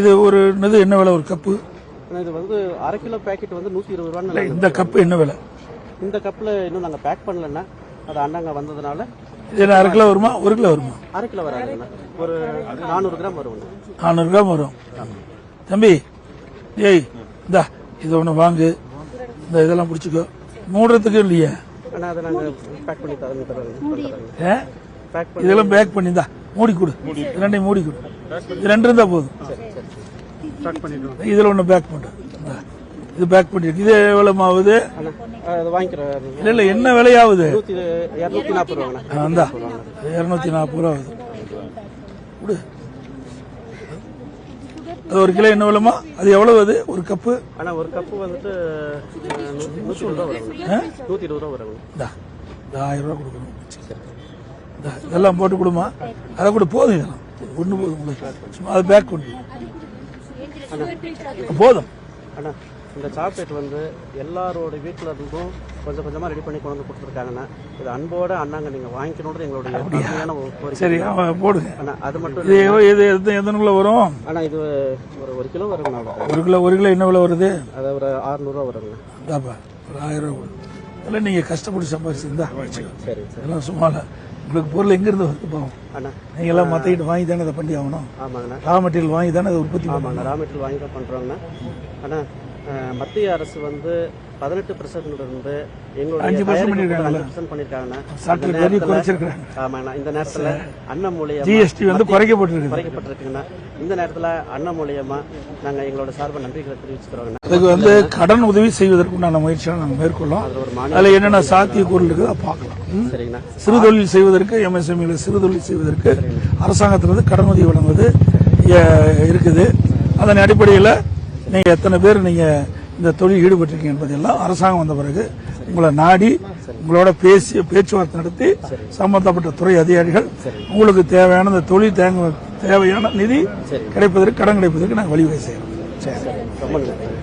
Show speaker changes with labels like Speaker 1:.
Speaker 1: இது ஒரு இது என்ன விலை ஒரு கப்பு
Speaker 2: இது வந்து அரை கிலோ பேக்கெட் வந்து நூற்றி இருபது
Speaker 1: இல்ல,
Speaker 2: ரூபான்னு
Speaker 1: இந்த கப்பு என்ன விலை?
Speaker 2: இந்த கப்பில் இன்னும் நாங்கள் பேக் பண்ணலண்ணா. அது அண்ணாங்க வந்ததுனால.
Speaker 1: இது என்ன அரை கிலோ வருமா? ஒரு கிலோ வருமா?
Speaker 2: அரை கிலோ வராதுண்ணா ஒரு நானூறு கிராம் வரும்ண்ணா
Speaker 1: நானூறு கிராம் வரும். தம்பி ஏய் இந்தா இது ஒன்று வாங்கு. இந்த இதெல்லாம் பிடிச்சிக்கோ. மூடுறதுக்கு இல்லையே.
Speaker 2: ஆனால் அதை நாங்கள் பேக் பண்ணி தரோம்
Speaker 1: இதெல்லாம் பேக் பண்ணி இந்தா மூடி கொடு. ரெண்டையும் மூடி கொடு. இது ரெண்டு போதும் இதில் ஒன்று பேக் பண்ணு இந்தா. இது பேக் பண்ணிருக்கு இது எவ்வளோ ஆகுது இல்லை இல்லை என்ன விலையாகுது
Speaker 2: நூற்றி இரநூத்தி நாற்பது
Speaker 1: ரூபா ஆகுது. கொடு அது ஒரு கிலோ என்ன விலைமா? அது எவ்வளவு அது? ஒரு கப்பு?
Speaker 2: ஒரு கப்பு வந்துட்டு நூத்தி இருபது ரூபா ரூபா
Speaker 1: ஆயிரம் ரூபா கொடுக்கணும். இதெல்லாம் போட்டு கொடுமா. அதை கூட போதும் இதெல்லாம். ஒன்று போதும் உங்களுக்கு அதை பேக் பண்ணு போதும்.
Speaker 2: அண்ணா இந்த சாக்லேட் வந்து எல்லாரோட வீட்டில் இருந்தும் கொஞ்சம் கொஞ்சமாக ரெடி பண்ணி கொண்டு வந்து கொடுத்துருக்காங்கண்ணா. இது அன்போட அண்ணாங்க நீங்கள் வாங்கிக்கணுன்றது எங்களுடைய
Speaker 1: சரி போடுங்க
Speaker 2: அண்ணா அது மட்டும்
Speaker 1: இது எத்தனை எத்தனைக்குள்ள வரும்?
Speaker 2: அண்ணா இது ஒரு ஒரு கிலோ வருங்கண்ணா.
Speaker 1: ஒரு கிலோ ஒரு கிலோ என்ன விலை வருது?
Speaker 2: அது ஒரு ஆறுநூறுவா வருங்க
Speaker 1: ஒரு ஆயிரம் ரூபா இதெல்லாம் நீங்கள் கஷ்டப்பட்டு சம்பாதிச்சிருந்தா வச்சுக்கோ
Speaker 2: சரி சரி
Speaker 1: இதெல்லாம் சும்மா இல்லை உங்களுக்கு பொருள் எங்கேருந்து வருது பாவம்? நீங்கள் எல்லாம் மற்றக்கிட்ட வாங்கி தானே இதை பண்ணி ஆகணும்? ரா மெட்டீரியல் வாங்கி தானே அதை உற்பத்தி பண்ணணும்?
Speaker 2: ரா மெட்டீரியல் வாங்கி தான் பண்ணுறோங்கண்ணா அஹ், மத்திய அரசு வந்து பதினெட்டு பர்சன்ட் இருந்து எங்களுடைய பண்ணிருக்காங்கண்ணா.
Speaker 1: சாக்லேட்
Speaker 2: இந்த நேரத்துல- அண்ணன் மூலியமா
Speaker 1: ஜிஎஸ்டி வந்து
Speaker 2: குறைக்கப்பட்டிருக்குங்கண்ணா. இந்த நேரத்தில் அண்ணன் மூலியமா நாங்கள் எங்களோட சார்பை நன்றிகளை தெரிவிச்சுக்கிறோங்கண்ணா.
Speaker 1: அதுக்கு வந்து கடன் உதவி செய்வதற்குண்டான முயற்சியை நாங்கள் மேற்கொள்ளோம்
Speaker 2: அதில்
Speaker 1: என்னென்ன இருக்குதோ அதை பார்க்கலாம். ம்?
Speaker 2: சரிங்கண்ணா.
Speaker 1: சிறு தொழில் செய்வதற்கு எம்எஸ்எம்இல சிறு தொழில் செய்வதற்கு அரசாங்கத்திலிருந்து கடன் உதவி வழங்குவது இருக்குது. அதன் அடிப்படையில் நீங்கள் எத்தனை பேர் நீங்கள் இந்த தொழில் ஈடுபட்டிருக்கீங்க என்பதெல்லாம் அரசாங்கம் வந்த பிறகு உங்களை நாடி உங்களோட பேசி பேச்சுவார்த்தை நடத்தி சம்பந்தப்பட்ட துறை அதிகாரிகள் உங்களுக்கு தேவையான இந்த தொழில் தேங்க தேவையான நிதி கிடைப்பதற்கு கடன் கிடைப்பதற்கு நாங்கள் வழிவகை
Speaker 2: நன்றி.